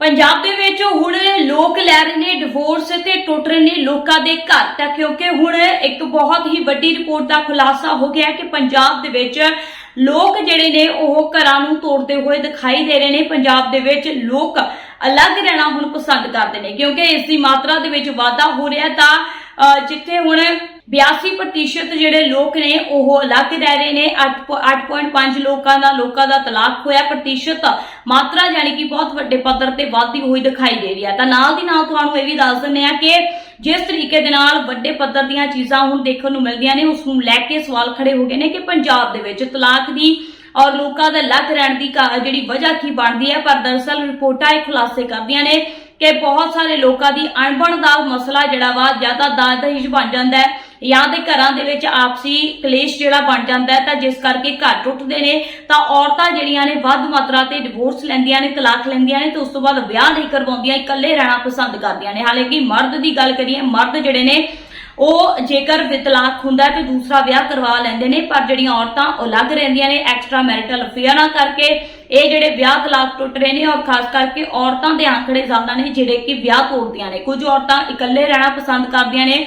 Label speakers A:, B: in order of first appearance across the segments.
A: ਪੰਜਾਬ ਦੇ ਵਿੱਚ ਹੁਣ ਲੋਕ ਲੈ ਰਹੇ ਨੇ ਡਿਵੋਰਸ ਤੇ ਟੁੱਟ ਰਹੇ ਨੇ ਲੋਕਾਂ ਦੇ ਘਰ। ਤਾਂ ਕਿਉਂਕਿ ਹੁਣ ਇੱਕ ਬਹੁਤ ਹੀ ਵੱਡੀ ਰਿਪੋਰਟ ਦਾ ਖੁਲਾਸਾ ਹੋ ਗਿਆ ਕਿ ਪੰਜਾਬ ਦੇ ਵਿੱਚ ਲੋਕ ਜਿਹੜੇ ਨੇ ਉਹ ਘਰਾਂ ਨੂੰ ਤੋੜਦੇ ਹੋਏ ਦਿਖਾਈ ਦੇ ਰਹੇ ਨੇ। ਪੰਜਾਬ ਦੇ ਵਿੱਚ ਲੋਕ ਅਲੱਗ ਰਹਿਣਾ ਹੁਣ ਪਸੰਦ ਕਰਦੇ ਨੇ। ਕਿਉਂਕਿ ਇਸ ਦੀ ਮਾਤਰਾ ਦੇ ਵਿੱਚ ਵਾਧਾ ਹੋ ਰਿਹਾ ਤਾਂ ਜਿੱਥੇ ਹੁਣ 82% ਜਿਹੜੇ ਲੋਕ ਨੇ, ਉਹ ਅਲੱਗ ਰਹਿ ਰਹੇ ਨੇ। 8.5 ਲੋਕਾਂ ਦਾ ਲੋਕਾਂ ਦਾ ਤਲਾਕ ਹੋਇਆ। ਪ੍ਰਤੀਸ਼ਤ ਮਾਤਰਾ ਯਾਨੀ ਕਿ ਬਹੁਤ ਵੱਡੇ ਪੱਧਰ ਤੇ ਵਧਦੀ ਹੋਈ ਦਿਖਾਈ ਦੇ ਰਹੀ ਹੈ। ਤਾਂ ਨਾਲ ਦੀ ਨਾਲ ਤੁਹਾਨੂੰ ਇਹ ਵੀ ਦੱਸ ਦਿੰਦੇ ਆ ਕਿ ਜਿਸ ਤਰੀਕੇ ਦੇ ਨਾਲ ਵੱਡੇ ਪੱਧਰ ਦੀਆਂ ਚੀਜ਼ਾਂ ਹੁਣ ਦੇਖਣ ਨੂੰ ਮਿਲਦੀਆਂ ਨੇ, ਉਸ ਨੂੰ ਲੈ ਕੇ ਸਵਾਲ ਖੜੇ ਹੋ ਗਏ ਨੇ ਕਿ ਪੰਜਾਬ ਦੇ ਵਿੱਚ ਤਲਾਕ ਦੀ ਔਰ ਲੋਕਾਂ ਦਾ ਲੱਗ ਰਹਿਣ ਦੀ ਕਾ- ਜਿਹੜੀ ਵਜ੍ਹਾ ਕੀ ਬਣਦੀ ਹੈ। ਪਰ ਦਰਅਸਲ ਰਿਪੋਰਟਾਂ ਇਹ ਖੁਲਾਸੇ ਕਰਦੀਆਂ ਨੇ ਕਿ ਬਹੁਤ ਸਾਰੇ ਲੋਕਾਂ ਦੀ ਅਣਬਣ ਦਾ ਮਸਲਾ ਜਿਹੜਾ ਵਾ, ਜ਼ਿਆਦਾ ਦਾਜ ਦਹੇਜ ਬਣ ਜਾਂਦਾ ਹੈ। ਜਾਂ ਦੇ ਘਰਾਂ ਦੇ ਵਿੱਚ ਆਪਸੀ ਕਲੇਸ਼ ਜਿਹੜਾ ਬਣ ਜਾਂਦਾ ਹੈ, ਤਾਂ ਜਿਸ ਕਰਕੇ ਘਰ ਟੁੱਟਦੇ ਨੇ, ਤਾਂ ਔਰਤਾਂ ਜਿਹੜੀਆਂ ਨੇ ਵੱਧ ਮਾਤਰਾ ਤੇ ਡਿਵੋਰਸ ਲੈਂਦੀਆਂ ਨੇ, ਤਲਾਕ ਲੈਂਦੀਆਂ ਨੇ, ਤੇ ਉਸ ਤੋਂ ਬਾਅਦ ਵਿਆਹ ਨਹੀਂ ਕਰਵਾਉਂਦੀਆਂ, ਇਕੱਲੇ ਰਹਿਣਾ ਪਸੰਦ ਕਰਦੀਆਂ ਨੇ। ਹਾਲਾਂਕਿ ਮਰਦ ਦੀ ਗੱਲ ਕਰੀਏ, ਮਰਦ ਜਿਹੜੇ ਨੇ, ਉਹ ਜੇਕਰ ਵਿਤਲਾਕ ਹੁੰਦਾ ਹੈ, ਤੇ ਦੂਸਰਾ ਵਿਆਹ ਕਰਵਾ ਲੈਂਦੇ ਨੇ, ਪਰ ਜਿਹੜੀਆਂ ਔਰਤਾਂ, ਉਹ ਅਲੱਗ ਰਹਿੰਦੀਆਂ ਨੇ ਐਕਸਟਰਾ ਮੈਰਿਟਲ ਅਫੇਅਰਾਂ ਕਰਕੇ, ਇਹ ਜਿਹੜੇ ਵਿਆਹ ਤਲਾਕ ਟੁੱਟ ਰਹੇ ਨੇ, ਔਰ ਖਾਸ ਕਰਕੇ ਔਰਤਾਂ ਦੇ ਆંકੜੇ ਜ਼ਿਆਦਾ ਨੇ, ਜਿਹੜੇ ਕਿ ਵਿਆਹ ਤੋੜਦੀਆਂ ਨੇ। ਕੁਝ ਔਰਤਾਂ ਇਕੱਲੇ ਰਹਿਣਾ ਪਸੰਦ ਕਰਦੀਆਂ ਨੇ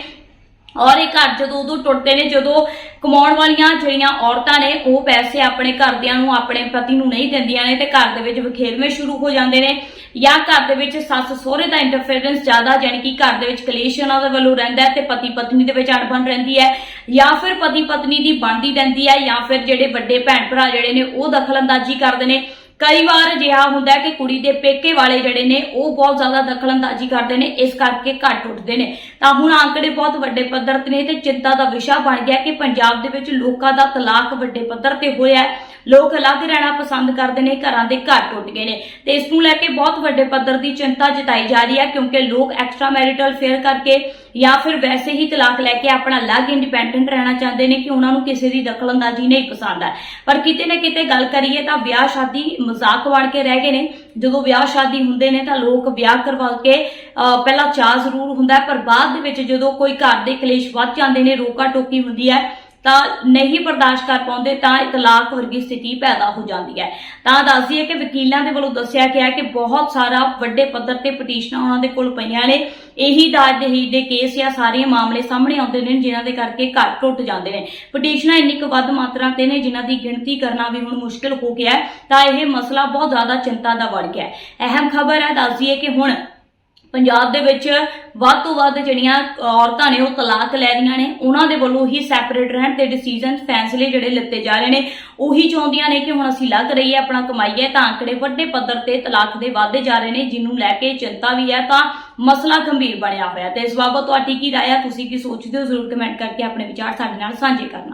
A: ਔਰ ਇਹ ਘਰ ਜਦੋਂ ਉਦੋਂ ਟੁੱਟਦੇ ਨੇ, ਜਦੋਂ ਕਮਾਉਣ ਵਾਲੀਆਂ ਜਿਹੜੀਆਂ ਔਰਤਾਂ ਨੇ, ਉਹ ਪੈਸੇ ਆਪਣੇ ਘਰਦਿਆਂ ਨੂੰ, ਆਪਣੇ ਪਤੀ ਨੂੰ ਨਹੀਂ ਦਿੰਦੀਆਂ ਨੇ ਤੇ ਘਰ ਦੇ ਵਿੱਚ ਵਿਖੇਰਵੇਂ ਸ਼ੁਰੂ ਹੋ ਜਾਂਦੇ ਨੇ ਜਾਂ ਘਰ ਦੇ ਵਿੱਚ ਸੱਸ ਸਹੁਰੇ ਦਾ ਇੰਟਰਫੇਰੈਂਸ ਜ਼ਿਆਦਾ, ਜਾਣੀ ਕਿ ਘਰ ਦੇ ਵਿੱਚ ਕਲੇਸ਼ ਉਹਨਾਂ ਦੇ ਵੱਲੋਂ ਰਹਿੰਦਾ ਹੈ ਤੇ ਪਤੀ ਪਤਨੀ ਦੇ ਵਿੱਚ ਅਣਬਣ ਰਹਿੰਦੀ ਹੈ ਜਾਂ ਫਿਰ ਪਤੀ ਪਤਨੀ ਦੀ ਬਣਦੀ ਰਹਿੰਦੀ ਹੈ ਜਾਂ ਫਿਰ ਜਿਹੜੇ ਵੱਡੇ ਭੈਣ ਭਰਾ ਜਿਹੜੇ ਨੇ, ਉਹ ਦਖਲਅੰਦਾਜ਼ੀ ਕਰਦੇ ਨੇ। ਕਈ ਵਾਰ ਅਜਿਹਾ ਹੁੰਦਾ ਕਿ ਕੁੜੀ ਦੇ ਪੇਕੇ ਵਾਲੇ ਜਿਹੜੇ ਨੇ, ਉਹ ਬਹੁਤ ਜ਼ਿਆਦਾ ਦਖਲਅੰਦਾਜ਼ੀ ਕਰਦੇ ਨੇ, ਇਸ ਕਰਕੇ ਘੱਟ ਉੱਠਦੇ ਨੇ। ਤਾਂ ਹੁਣ ਆંકੜੇ ਬਹੁਤ ਵੱਡੇ ਪੱਧਰ ਤੇ ਨੇ ਤੇ ਚਿੰਤਾ ਦਾ ਵਿਸ਼ਾ ਬਣ ਗਿਆ ਕਿ ਪੰਜਾਬ ਦੇ ਵਿੱਚ ਲੋਕਾਂ ਦਾ ਤਲਾਕ ਵੱਡੇ ਪੱਧਰ ਤੇ ਹੋਇਆ ਹੈ। ਲੋਕ ਅਲੱਗ ਰਹਿਣਾ ਪਸੰਦ ਕਰਦੇ ਨੇ, ਘਰਾਂ ਦੇ ਘਰ ਟੁੱਟ ਗਏ ਨੇ। ਤੇ ਇਸ ਨੂੰ ਲੈ ਕੇ ਬਹੁਤ ਵੱਡੇ ਪੱਧਰ ਦੀ ਚਿੰਤਾ ਜਤਾਈ ਜਾ ਰਹੀ ਹੈ ਕਿਉਂਕਿ ਲੋਕ ਐਕਸਟਰਾ ਮੈਰਿਟਲ ਫੇਅਰ ਕਰਕੇ ਜਾਂ ਫਿਰ ਵੈਸੇ ਹੀ ਤਲਾਕ ਲੈ ਕੇ ਆਪਣਾ ਅਲੱਗ ਇੰਡੀਪੈਂਡੈਂਟ ਰਹਿਣਾ ਚਾਹੁੰਦੇ ਨੇ ਕਿ ਉਹਨਾਂ ਨੂੰ ਕਿਸੇ ਦੀ ਦਖਲਅੰਦਾਜ਼ੀ ਨਹੀਂ ਪਸੰਦ ਹੈ। ਪਰ ਕਿਤੇ ਨਾ ਕਿਤੇ ਗੱਲ ਕਰੀਏ ਤਾਂ ਵਿਆਹ ਸ਼ਾਦੀ ਮਜ਼ਾਕ ਬਣ ਕੇ ਰਹਿ ਗਏ ਨੇ। ਜਦੋਂ ਵਿਆਹ ਸ਼ਾਦੀ ਹੁੰਦੇ ਨੇ ਤਾਂ ਲੋਕ ਵਿਆਹ ਕਰਵਾ ਕੇ ਪਹਿਲਾਂ ਚਾਹ ਜ਼ਰੂਰ ਹੁੰਦਾ ਪਰ ਬਾਅਦ ਦੇ ਵਿੱਚ ਜਦੋਂ ਕੋਈ ਘਰ ਦੇ ਕਲੇਸ਼ ਵੱਧ ਜਾਂਦੇ ਨੇ ਰੋਕਾ ਟੋਕੀ ਹੁੰਦੀ ਹੈ ਤਾਂ ਨਹੀਂ ਬਰਦਾਸ਼ਤ ਕਰ ਪਾਉਂਦੇ ਤਾਂ ਇਤਲਾਕ ਵਰਗੀ ਸਥਿਤੀ ਪੈਦਾ ਹੋ ਜਾਂਦੀ ਹੈ। ਤਾਂ ਦੱਸ ਦਈਏ ਕਿ ਵਕੀਲਾਂ ਦੇ ਵੱਲੋਂ ਦੱਸਿਆ ਗਿਆ ਕਿ ਬਹੁਤ ਸਾਰਾ ਵੱਡੇ ਪੱਧਰ ਤੇ ਪਟੀਸ਼ਨਾਂ ਉਹਨਾਂ ਦੇ ਕੋਲ ਪਈਆਂ ਨੇ। ਇਹੀ ਦਾਜ ਦਹੇਜ ਦੇ ਕੇਸ ਜਾਂ ਸਾਰੇ ਮਾਮਲੇ ਸਾਹਮਣੇ ਆਉਂਦੇ ਨੇ ਜਿਨ੍ਹਾਂ ਦੇ ਕਰਕੇ ਘਰ ਟੁੱਟ ਜਾਂਦੇ ਨੇ। ਪਟੀਸ਼ਨਾਂ ਇੰਨੀ ਕੁ ਵੱਧ ਮਾਤਰਾ ਤੇ ਨੇ ਜਿਨ੍ਹਾਂ ਦੀ ਗਿਣਤੀ ਕਰਨਾ ਵੀ ਹੁਣ ਮੁਸ਼ਕਲ ਹੋ ਗਿਆ ਤਾਂ ਇਹ ਮਸਲਾ ਬਹੁਤ ਜ਼ਿਆਦਾ ਚਿੰਤਾ ਦਾ ਬਣ ਗਿਆ ਅਹਿਮ ਖਬਰ ਹੈ, ਦੱਸਦੀ ਹੈ ਕਿ ਹੁਣ ਪੰਜਾਬ ਦੇ ਵਿੱਚ ਵੱਧ ਤੋਂ ਵੱਧ ਜਿਹੜੀਆਂ ਔਰਤਾਂ ਨੇ ਉਹ ਤਲਾਕ ਲੈ ਰਹੀਆਂ ਨੇ। ਉਹਨਾਂ ਦੇ ਵੱਲੋਂ ਹੀ ਸੈਪਰੇਟ ਰਹਿਣ ਤੇ ਡਿਸੀਜਨ ਫੈਸਲੇ ਜਿਹੜੇ ਲਿੱਤੇ ਜਾ ਰਹੇ ਨੇ। ਉਹੀ ਚਾਹੁੰਦੀਆਂ ਨੇ ਕਿ ਹੁਣ ਅਸੀਂ ਲੱਗ ਰਹੀਏ, ਆਪਣਾ ਕਮਾਈਏ ਤਾਂ ਆંકੜੇ ਵੱਡੇ ਪੱਧਰ ਤੇ ਤਲਾਕ ਦੇ ਵਾਧੇ ਜਾ ਰਹੇ ਨੇ, ਜਿਹਨੂੰ ਲੈ ਕੇ ਚਿੰਤਾ ਵੀ ਹੈ ਤਾਂ ਮਸਲਾ ਗੰਭੀਰ ਬਣਿਆ ਹੋਇਆ ਤੇ ਇਸ ਬਾਬਤ ਤੁਹਾਡੀ ਕੀ ਰਾਏ ਹੈ? ਤੁਸੀਂ ਕੀ ਸੋਚਦੇ ਹੋ? ਜ਼ਰੂਰ ਕਮੈਂਟ ਕਰਕੇ ਆਪਣੇ ਵਿਚਾਰ ਸਾਡੇ ਨਾਲ ਸਾਂਝੇ ਕਰਨਾ।